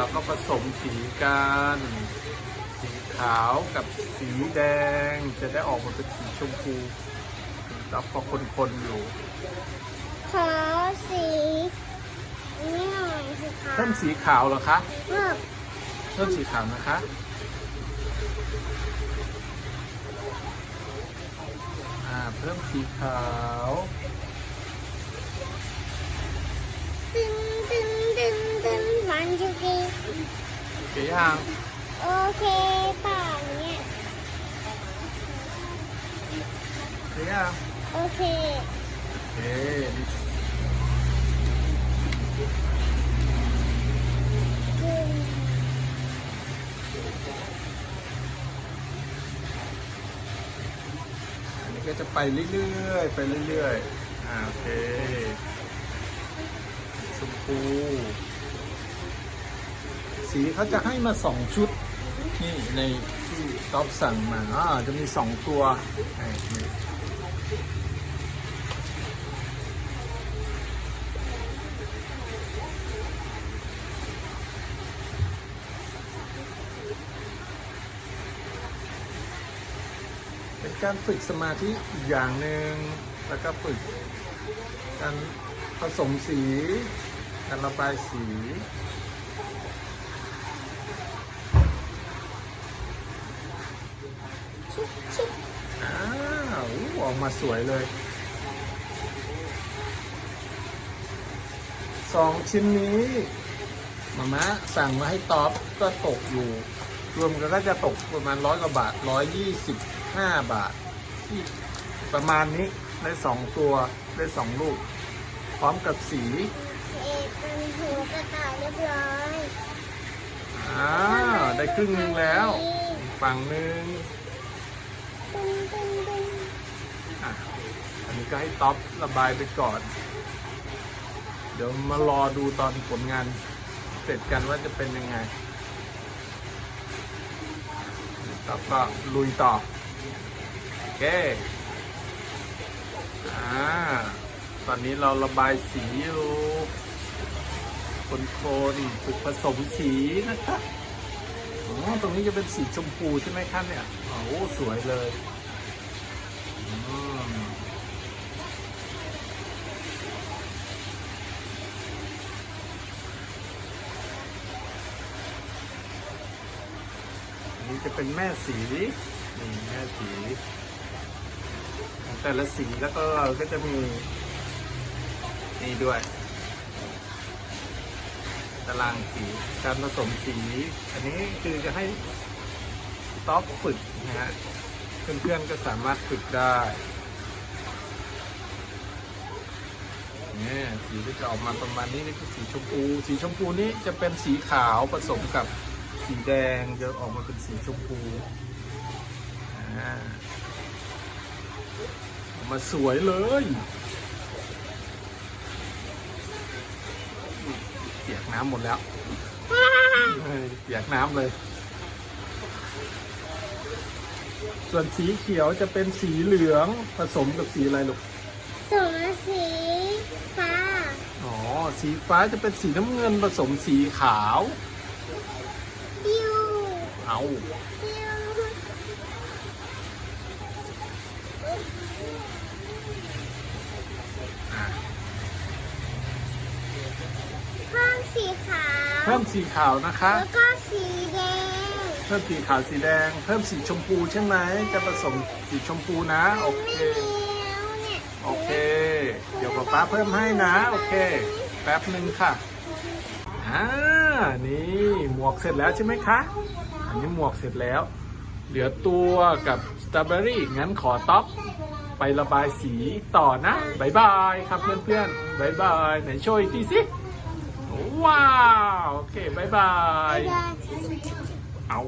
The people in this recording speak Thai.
เราก็ผสมสีกันสีขาวกับสีแดง จะได้ออกมาเป็นสีชมพูแล้วพอคนๆอยู่ขอสีนี่หน่อยสิคะเพิ่มสีขาวเหรอคะเพิ่มเพิ่มสีขาวนะคะอ่าเพิ่มสีขาว เก๋ยังโอเคป่ะเนี่ยเก๋ยังโอเคเอ๊นี่ตึงอันนี้ก็จะไปเรื่อยๆ ไปเรื่อยๆ อ่าโอเคชมพู สีเขาจะให้มาสองชุด นี่ในที่ท็อปสั่งมาอ่าจะมีสองตัวเป็นการฝึกสมาธิอีกอย่างหนึ่งแล้วก็ฝึกการผสมสี การระบายสี ชิบชิบอ้าวอู้ออกมาสวยเลยสองชิ้นนี้มาม่าสั่งมาให้ตอบก็ตกอยู่ รวมกันก็จะตกประมาณร้อยกว่าบาทร้อยยี่สิบห้าบาทที่ประมาณนี้ได้สองตัวได้สองลูก พร้อมกับสีเอกเป็นหูกระต่ายเรียบร้อยอ้าวได้ครึ่งหนึงแล้วอีกฝั่งหนึ่งตึงตึงตึง อะอันนี้ก็ให้ท็อประบายไปก่อน เดี๋ยวมารอดูตอนผลงานเสร็จกันว่าจะเป็นยังไงท็อปก็ลุยต่อโอเคอ่าตอนนี้เราระบายสีอยู่คนโคนฝึกผสมสีนะคะ อ๋อตรงนี้จะเป็นสีชมพูใช่ไหมคะเนี่ยโอ้โหสวยเลยอืมอันนี้จะเป็นแม่สีนี่แม่สี แต่ละสีแล้วก็ก็จะมีนี่ด้วย ตารางสีการผสมสี อันนี้คือจะให้ต๊อกฝึกนะฮะเพื่อนๆก็สามารถฝึกได้เนี่ยสีก็จะออกมาประมาณนี้นี่คือสีชมพู สีชมพูนี้จะเป็นสีขาวผสมกับสีแดงจะออกมาเป็นสีชมพูออกมาสวยเลยเปียก น้ำหมดแล้วเฮ้ยเปียกน้ำเลย ส่วนสีเขียวจะเป็นสีเหลืองผสมกับสีอะไรลูกสมสีฟ้า อ๋อ สีฟ้าจะเป็นสีน้ำเงินผสมสีขาวดิวเอาดิว อะ เพิ่มสีขาว เพิ่มสีขาวนะคะ แล้วก็สีแดงเพิ่มสีขาวสีแดง เพิ่มสีชมพูใช่ไหมจะผสมสีชมพูนะโอเคไม่มีแล้วเนี่ยโอเค เดี๋ยวป๊าป๊าเพิ่มให้นะ โอเค แป๊บหนึ่งค่ะอ่านี่หมวกเสร็จแล้วใช่ไหมคะ อันนี้หมวกเสร็จแล้ว เหลือตัวกับสตรอเบอรี่งั้นขอต๊อปไประบายสีต่อนะบายบายครับเพื่อนๆบายบายไหนโชว์อีกทีสิ ว้าว โอเคบายบายบ๊ายบายเอา